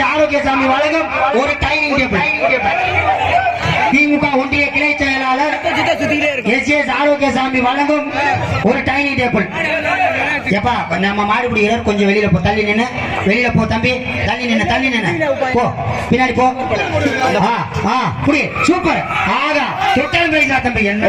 S Arokiasamy வழங்கும் ஒரு dining table. திமுக ஒன்றிய கிளை செயலாளர் எஸ். எஸ். ஆரோக்கியசாமி வழங்கும் ஒரு டைனிங் டேபிள். எப்பா நம்ம வீரர் கொஞ்சம் வெளியில போ தள்ளி நின்னு. வெளியில போ தம்பி. தள்ளி நின்னு தள்ளி நின்னு. போ பின்னாடி போ. ஆ ஆ புடி சூப்பர். ஆகா தொட்டல் பேசா தம்பி. என்ன?